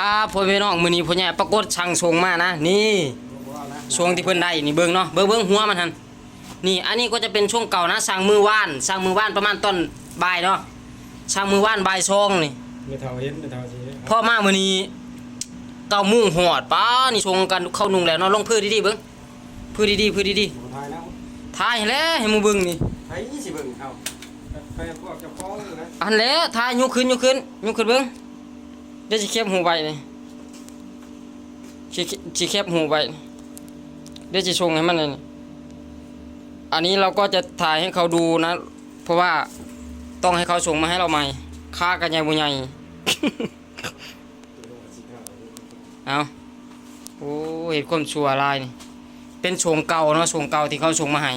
ครับพ่อพี่น้องมื้อนี้พ่อใหญ่ปรากฏช่างส่งมานะนี่ช่วงที่เพิ่นได้นี่เบิ่งเนาะเบิ่งเบิ่งหัวมันหั่นนี่อันนี้ก็จะเป็นช่วงเก่านะสร้างมือว่านสร้างมือว่านประมาณต้นบ่ายเนาะสร้างมือว่านบ่ายซองนี่ไม่เท่าเห็นไม่เท่าสิพ่อมามื้อนี้เก้าโมุ่งหอดป้านี่ชงกันเข้านุ่งแล้วเนาะลงพื้นดีๆเบิ่งพื้นดีๆพื้นดีบ่ทายแล้วๆถ่ายให้แล้วให้หมู่เบิ่งนี่ไผสิเบิ่งเอาไปพวกเจ้าของนะอันแล้วถ่ายยกขึ้นยกขึ้นยกขึ้นเบิ่ง เดี๋ยวสิเก็บหูไว้นี่สิสิเก็บหูไว้เดี๋ยวสิชงให้มันนี่อันนี้เราก็จะถ่ายให้เขาดูนะ เพราะว่าต้องให้เขาส่งมาให้เราใหม่ ค่ากันใหญ่บุญใหญ่เอาโอ้เห็นความชัวลายนี่เป็นชงเก่าเนาะชงเก่าที่เขาส่งมาให้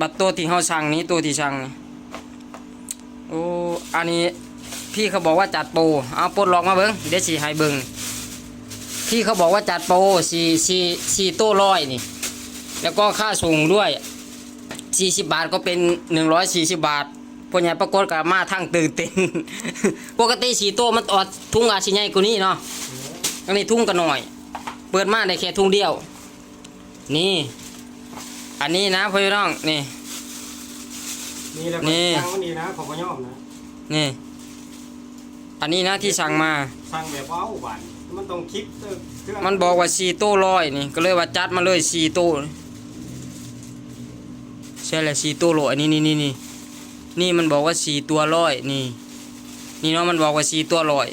บัตรตัวที่เขาสั่งนี้ตัวที่สั่งโอ้อันนี้ พี่เขาบอกว่าจัดโปรเอาปลดล็อกมาเบิ้งเดี๋ยวสีให้เบิ้งพี่เขาบอกว่าจัดโปรสี่สี่สี่โต้ร้อยนี่ แล้วก็ค่าส่งด้วย40บาทก็เป็น140บาทพวกใหญ่ปรากฏกับมาทั้งตื่นเต้นปกติสีโต้มันออดทุ่งอาชิใหญ่กว่านี้เนาะอันนี้ทุ่งกันหน่อย เปิดมาได้แค่ทุ่งเดียว นี่ อันนี้นะพ่อพี่น้องนี่นี่แหละนี่สั่งมันนี่นะของบ่ยอมนะนี่ อันนี้นะที่สั่งมา สั่งแบบเอาบานมันต้องคลิปเออเครื่องมันบอกว่าสีโต้ร้อยนี่ก็เลยว่าจัดมาเลยสีโต้ใช่แหละสีโต้ร้อยนี่นี่นี่นี่นี่มันบอกว่าสีตัวร้อยนี่ นี่เนาะมันบอกว่าสีตัวร้อย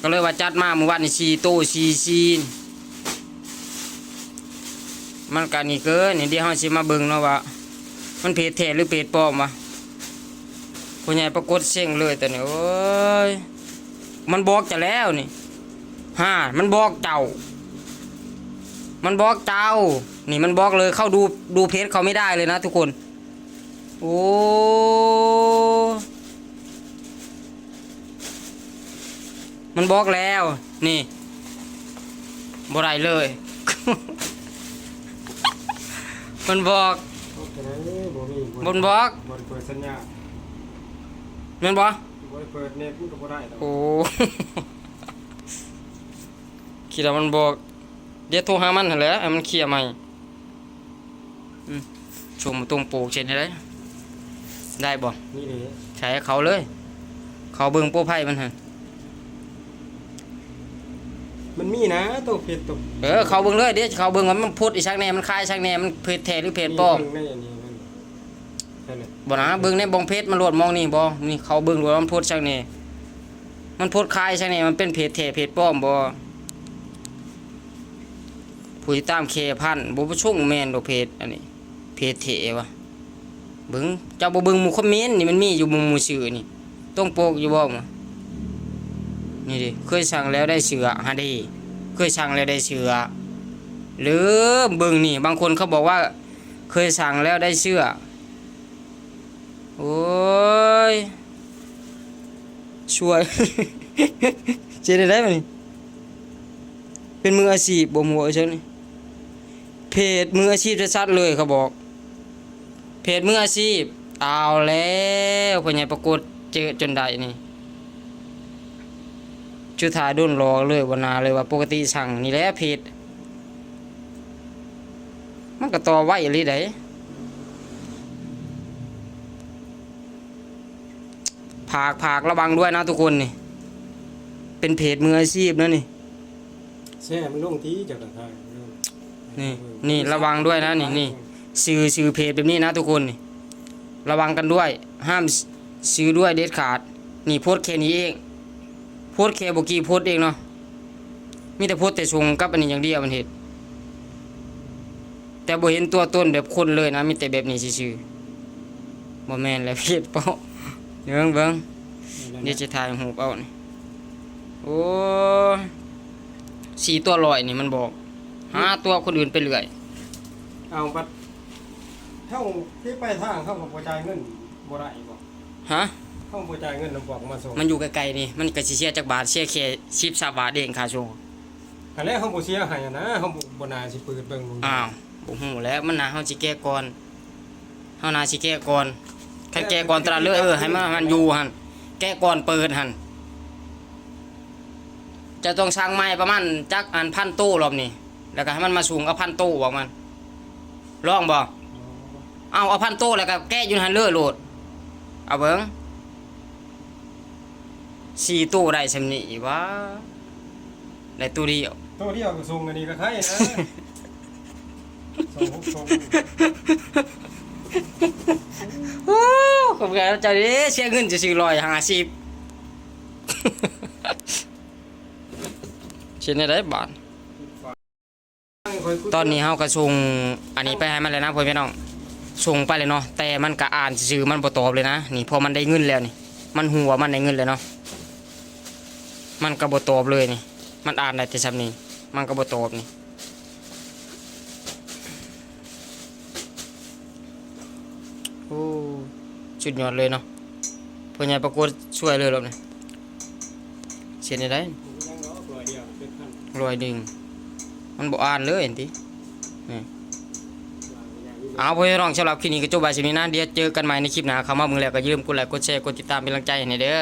ก็เลยว่าจัดมาเมื่อวานนี่สีโต้สีซีนมันกันนี่เกินนี่เดี๋ยวเราสิมาเบิ่งเนาะว่ามันเพจแท้หรือเพจปลอมวะ ผู้ใหญ่ปรากฏเสียงเลยแต่นี่โอ้ยมันบอกจะแล้วนี่ฮ่ามันบอกเจ้า มันบอกเจ้า นี่มันบอกเลยเข้าดูดูเพจเขาไม่ได้เลยนะทุกคน โอ้มันบอกแล้ว นี่บ่ได้เลย มันบอกโอเคบ่มีบนบอก บ่ได้เปิดสัญญาณมันบอกบ่ได้เปิดเน็ตมันก็บ่ได้ดอกโอ้ คิดว่ามันบอกเดี๋ยวโทรหามันหั่นแหล้วให้มันเคลียร์ใหม่อืมชมตรงปลูกเช่นได้ได้บ่นี่เลยใช้ให้เขาเลย เขาเบิ่งโป้ไผ่มันหั่นมันมีนะต้องเพจต้องเออเขาเบิ่งเลยเดี๋ยวเขาเบิ่งว่ามันพูดอีชักแน่มันคายชักแน่มันเพจแท้หรือเพจปลอมในอันนี้มันใช่เลย บ่นะเบิ่งในบองเพจมันโหลดมองนี่บ่นี่เขาเบิ่งดูว่ามันพูดชักแน่มันพูดคายชักแน่มันเป็นเพจแท้เพจปลอมบ่ผู้ตามเคพันบ่ประชุงแม่นดอกเพจอันนี้ เพจเถวะเบิ่งเจ้าบ่เบิ่งหมู่คอมเมนต์นี่มันมีอยู่หมู่หมู่ชื่อนี่ต้องโปกอยู่บ่นี่ดิเคยสั่งแล้วได้เสือฮะดิเคยสั่งแล้วได้เสือหรือเบิ่งนี่บางคนเขาบอกว่า เคยสั่งแล้วได้เสื้อ โอ้ยช่วย เจได้ได้บ่นี่เป็นมืออาชีพบ่มัวเชิญนี่เพจมืออาชีพจะชัดเลยเขาบอก เพจมืออาชีพ เอาแล้วพ่อใหญ่ปรากฏเจอจนได้นี่ชื่อทาดุนรอเลยวันนาเลยว่าปกติสั่งนี่แหละเพจมันก็ต่อไว้อีหลีได้ากผากระวังด้วยนะทุกคนนี่ เป็นเพจมืออาชีพนะนี่แช่มันลงที่เจากระทายนี่นี่ระวังด้วยนะนี่นี่ซื้อซื้อเพจแบบนี้นะทุกคนนี่ ระวังกันด้วย ห้ามซื้อด้วยเด็ดขาด นี่โพสต์แค่นี้เองโพสต์แค่บกี้โพสต์เองเนาะมีแต่โพสต์แต่ชงกับอันนี้อย่างเดียวมันเห็นแต่บ่เห็นตัวต้นแบบคนเลยนะมีแต่แบบนี้ซื่อๆบ่แม่นแล้วเพจเป้าเบิ่งเบิ่งเดี๋ยวจะถ่ายหูปเอานี่โอ้สีตัวลอยนี่มันบอกหาตัวคนอื่นไปเรื่อยเอาบัดเท่าที่ไปทางเข้ากับบ่จ่ายเงินบ่ได้บ่ฮะเข้าบ่จ่ายเงินแล้วบอกมาส่งมันอยู่ไกลๆนี่มันก็สิเสียจากบาทเสียแค่สิบสาบาทเองค่าช่วงอันแรกเขาบ่เสียให้อะนะเขาบ่บ่น่าสิเปิดเบิ่งอ้าวบ่ฮู้แล้วมันน่าเฮาสิแก้ก่อนเฮาน่าสิแก้ก่อนคันแก้ก่อนตลาดเลยเออให้มันมันอยู่หั่น แกะก่อนเปิดหันจะต้องสร้างไม้ประมาณจักอันพันตู้รอบนี้แล้วก็ให้มันมาสูงกับพันตู้บอกมันลองบ่เอาเอาพันตู้แล้วก็แกะอยู่หันเลือโหลดเอาเบิ้งสี่ตู้ได้สำนีวะได้ตู้เดียวตัวเดียวก็ส่งอันนี้ก็ใครนะส่งหกส่งโอ้ข อบคุณเจ้าเด้เสียเงินจะซื้อลอยห้าสิบเช่นได้บาทตอนนี้เฮาก็ส่งอันนี้ไปให้มันเลยนะพ่อพี่น้องส่งไปเลยเนาะแต่มันก็อ่านซื่อมันบ่ตอบเลยนะนี่พอมันได้เงินแล้วนี่ มันหัวมันได้เงินเลยเนาะมันก็บ่ตอบเลยนี่ มันอ่านได้แต่ซ้ำนี้มันก็บ่ตอบนี่โอ้ สุดยอดเลยเนาะพ่อใหญ่ประกวดช่วยเลยรอบนี้เสียได้ยังเนาะร้อยเดียวเป็นพันรอยดึงมันบ่อ่านเลยเห็นทีเอาพ่อน้องสำหรับคลิปนี้ก็จบไปสิมีนะเดี๋ยวเจอกันใหม่ในคลิปหน้าเข้ามาบึงแล้วก็ยืมกดไลค์กดแชร์กดติดตามเป็นกำลังใจให้เด้อ